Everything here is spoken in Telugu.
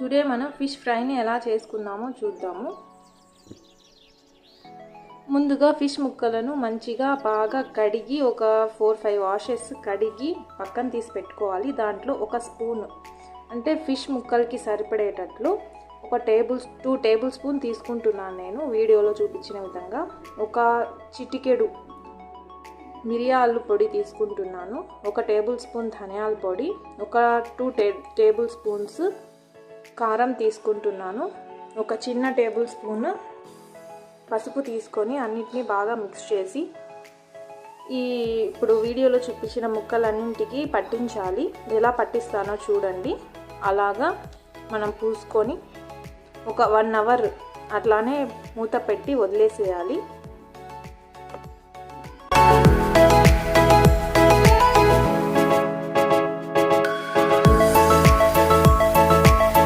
టుడే మనం ఫిష్ ఫ్రైని ఎలా చేసుకుందామో చూద్దాము. ముందుగా ఫిష్ ముక్కలను మంచిగా బాగా కడిగి ఒక ఫోర్ ఫైవ్ వాషెస్ కడిగి పక్కన తీసి పెట్టుకోవాలి. దాంట్లో ఒక స్పూన్ అంటే ఫిష్ ముక్కలకి సరిపడేటట్లు ఒక టేబుల్ టూ టేబుల్ స్పూన్ తీసుకుంటున్నాను నేను వీడియోలో చూపించిన విధంగా. ఒక చిటికెడు మిరియాలు పొడి తీసుకుంటున్నాను. ఒక టేబుల్ స్పూన్ ధనియాల పొడి ఒక టూ టే టేబుల్ స్పూన్స్ కారం తీసుకుంటున్నాను. ఒక చిన్న టేబుల్ స్పూన్ పసుపు తీసుకొని అన్నిటినీ బాగా మిక్స్ చేసి ఈ ఇప్పుడు వీడియోలో చూపించిన ముక్కలన్నింటికి పట్టించాలి. ఎలా పట్టిస్తానో చూడండి. అలాగా మనం పూసుకొని ఒక వన్ అవర్ అట్లానే మూత పెట్టి వదిలేసేయాలి.